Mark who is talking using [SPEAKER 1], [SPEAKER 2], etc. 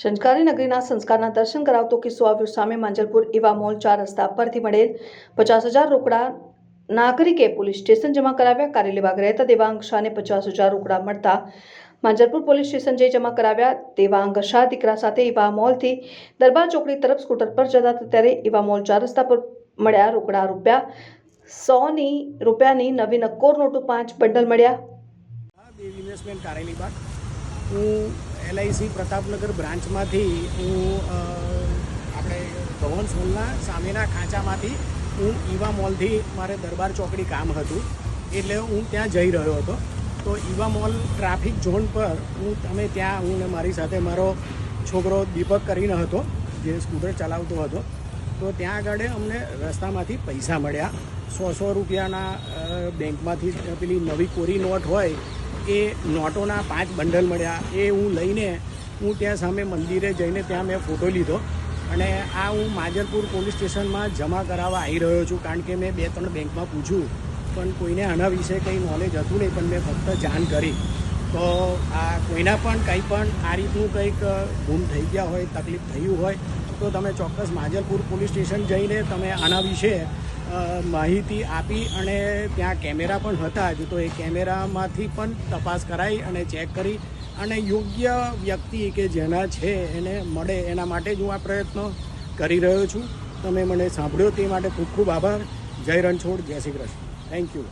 [SPEAKER 1] સંસ્કારી નગરીના સંસ્કારના દર્શન કરાવતો કિસ્સો આવ્યો સામે માંજલપુર એવા મોલ ચાર રસ્તા પરથી મળેલ પચાસ હજાર રોકડા નાગરિકે પોલીસ સ્ટેશન જમા કરાવ્યા કાર્યાલય ભાગ રહેતા દેવાંગ શાહને પચાસ હજાર રોકડા મળતા માંજલપુર પોલીસ સ્ટેશન જઈ જમા કરાવ્યા દેવાંગ શાહ દીકરા સાથે એવા મોલથી દરબાર ચોકડી તરફ સ્કૂટર પર જતા હતા ત્યારે એવા મોલ ચાર રસ્તા પર મળ્યા રોકડા રૂપિયા સોની રૂપિયાની નવી નક્કોર નોટો પાંચ બંડલ મળ્યા
[SPEAKER 2] હા દેવ ઇન્વેસ્ટમેન્ટ કારેલીબાગ હું એલઆઈસી પ્રતાપનગર બ્રાન્ચમાંથી હું આપણે ભવન હોલના સામેના ખાંચામાંથી હું ઈવા મોલથી મારે દરબાર ચોકડી કામ હતું. એટલે હું ત્યાં જઈ રહ્યો હતો. તો ઈવા મોલ ટ્રાફિક ઝોન પર હું, તમે ત્યાં હું ને મારી સાથે મારો છોકરો દીપક કરીને હતો, જે સ્કૂટર ચલાવતો હતો. તો ત્યાં આગળ અમને રસ્તામાંથી પૈસા મળ્યા. સો સો રૂપિયાના બેંકમાંથી પેલી નવી કોરી નોટ હોય એ નોટોના પાંચ બંડલ મળ્યા એ હું લઈને હું ત્યાં સામે મંદિરે જઈને ત્યાં મેં ફોટો લીધો. અને આ હું માજલપુર પોલીસ સ્ટેશનમાં જમા કરાવવા આવી રહ્યો છું, કારણ કે મેં બે ત્રણ બેંકમાં પૂછ્યું, પણ કોઈને આના વિશે કંઈ નોલેજ હતું નહીં, પણ મેં ફક્ત જાણ કરી. તો આ કોઈના પણ કંઈ પણ આ રીતનું કંઈક ગુમ થઈ ગયા હોય, તકલીફ થયું હોય, તો તમે ચોક્કસ માજલપુર પોલીસ સ્ટેશન જઈને તમે આના વિશે માહિતી આપી અને ત્યાં કેમેરા પણ હતા જ. તો એ કેમેરામાંથી પણ તપાસ કરાઈ અને ચેક કરી. અને યોગ્ય વ્યક્તિ કે જેના છે એને મળે એના માટે જ હું આ પ્રયત્ન કરી રહ્યો છું. તમે મને સાંભળ્યો તે માટે ખૂબ ખૂબ આભાર. જય રણછોડ, જય શ્રી કૃષ્ણ. Thank you